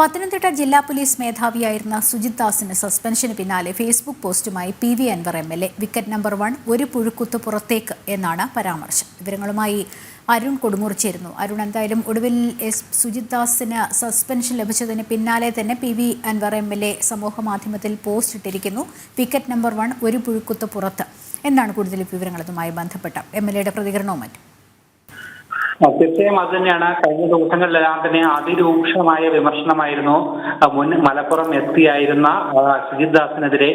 പത്തനംതിട്ട ജില്ലാ പോലീസ് മേധാവിയായിരുന്ന സുജിത് ദാസിന് സസ്പെൻഷന് പിന്നാലെ Facebook പോസ്റ്റുമായി P V Anvar M L A wicket number one ഒരു പുഴുക്കുത്ത് പുറത്തേക്ക് എന്നാണ് പരാമർശം. വിവരങ്ങളുമായി അരുൺ കൊടുമുറിച്ചിരുന്നു ചേരുന്നു. അരുൺ എന്തായാലും ഒടുവിൽ എസ് സുജിത് ദാസിന് സസ്പെൻഷൻ ലഭിച്ചതിന് പിന്നാലെ തന്നെ P V Anvar M L A സമൂഹ മാധ്യമത്തിൽ പോസ്റ്റ് ഇട്ടിരിക്കുന്നു. വിക്കറ്റ് നമ്പർ വൺ ഒരു പുഴുക്കുത്ത് പുറത്ത് എന്നാണ് കൂടുതൽ വിവരങ്ങൾ അതുമായി ബന്ധപ്പെട്ട. എം എൽ എയുടെ പ്രതികരണവും മറ്റും. തീർച്ചയായും അത് തന്നെയാണ്. കഴിഞ്ഞ ദിവസങ്ങളിലെല്ലാം തന്നെ അതിരൂക്ഷമായ വിമർശനമായിരുന്നു. മുൻ മലപ്പുറം എസ് പി ആയിരുന്ന സുജിത് ദാസിനെതിരെ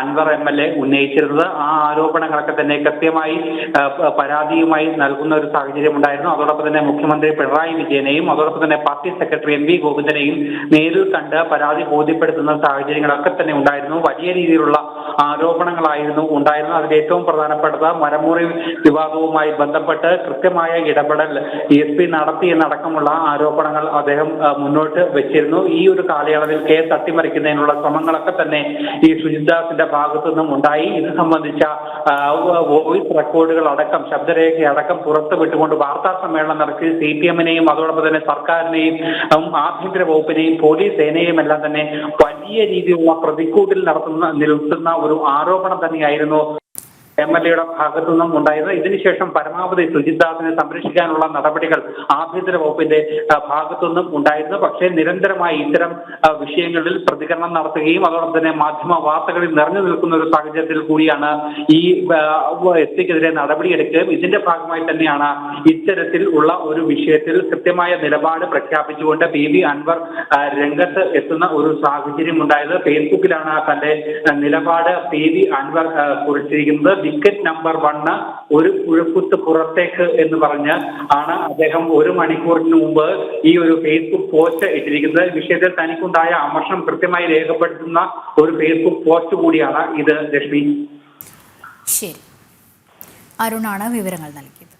അൻവർ എം എൽ എ ഉന്നയിച്ചിരുന്നത്. ആ ആരോപണങ്ങളൊക്കെ തന്നെ കൃത്യമായി പരാതിയുമായി നൽകുന്ന ഒരു സാഹചര്യം ഉണ്ടായിരുന്നു. അതോടൊപ്പം തന്നെ മുഖ്യമന്ത്രി പിണറായി വിജയനെയും അതോടൊപ്പം തന്നെ പാർട്ടി സെക്രട്ടറി എം വി ഗോവിന്ദനെയും നേരിൽ കണ്ട് പരാതി ബോധ്യപ്പെടുത്തുന്ന സാഹചര്യങ്ങളൊക്കെ തന്നെ ഉണ്ടായിരുന്നു. വലിയ രീതിയിലുള്ള ആരോപണങ്ങളായിരുന്നു ഉണ്ടായിരുന്നത്. അതിൽ ഏറ്റവും പ്രധാനപ്പെട്ടത് മരമുറി വിവാദവുമായി ബന്ധപ്പെട്ട് കൃത്യമായ ഇടപെടൽ എസ് പി നടത്തി എന്നടക്കമുള്ള ആരോപണങ്ങൾ അദ്ദേഹം മുന്നോട്ട് വെച്ചിരുന്നു. ഈ ഒരു കാലയളവിൽ കേസ് അട്ടിമറിക്കുന്നതിനുള്ള ശ്രമങ്ങളൊക്കെ തന്നെ ഈ സുജിത്ദാസിന്റെ ഭാഗത്തു നിന്നും ഉണ്ടായി. ഇത് സംബന്ധിച്ച വോയിസ് റെക്കോർഡുകൾ അടക്കം ശബ്ദരേഖ അടക്കം പുറത്തു വിട്ടുകൊണ്ട് വാർത്താ സമ്മേളനം നടത്തി. സി പി എമ്മിനെയും അതോടൊപ്പം തന്നെ സർക്കാരിനെയും ആഭ്യന്തര വകുപ്പിനെയും പോലീസ് സേനയെയും എല്ലാം തന്നെ വലിയ രീതിയിലുള്ള പ്രതിക്കൂട്ടിൽ നടത്തുന്ന നിൽക്കുന്ന ഒരു ആരോപണം തന്നെയായിരുന്നു എം എൽ എയുടെ ഭാഗത്തു നിന്നും ഉണ്ടായത് ഇതിനുശേഷം പരമാവധി സുജിത്ദാസിനെ സംരക്ഷിക്കാനുള്ള നടപടികൾ ആഭ്യന്തര വകുപ്പിന്റെ ഭാഗത്തു നിന്നും ഉണ്ടായിരുന്നു. പക്ഷേ നിരന്തരമായി ഇത്തരം വിഷയങ്ങളിൽ പ്രതികരണം നടത്തുകയും അതോടൊപ്പം തന്നെ മാധ്യമ വാർത്തകളിൽ നിറഞ്ഞു നിൽക്കുന്ന ഒരു സാഹചര്യത്തിൽ കൂടിയാണ് ഈ എസ് സിക്കെതിരെ നടപടിയെടുക്കുകയും ഇതിന്റെ ഭാഗമായി തന്നെയാണ് ഇത്തരത്തിൽ ഉള്ള ഒരു വിഷയത്തിൽ കൃത്യമായ നിലപാട് പ്രഖ്യാപിച്ചുകൊണ്ട് പി വി അൻവർ രംഗത്ത് എത്തുന്ന ഒരു സാഹചര്യം ഉണ്ടായത് ഫേസ്ബുക്കിലാണ് തന്റെ നിലപാട്. പി വി അൻവർ കുറിച്ചിരിക്കുന്നത്. വിക്കറ്റ് നമ്പർ വണ്ണ് ഒരു പുഴക്കുത്ത് പുറത്തേക്ക് എന്ന് പറഞ്ഞ് ആണ് അദ്ദേഹം ഒരു മണിക്കൂറിന് മുമ്പ് ഈ ഒരു ഫേസ്ബുക്ക് പോസ്റ്റ് ഇട്ടിരിക്കുന്നത്. വിഷയത്തിൽ തനിക്കുണ്ടായ അമർഷം കൃത്യമായി രേഖപ്പെടുത്തുന്ന ഒരു ഫേസ്ബുക്ക് പോസ്റ്റ് കൂടിയാണ് ഇത് ലക്ഷ്മി ശരി. അരുണാണ് വിവരങ്ങൾ നൽകിയത്.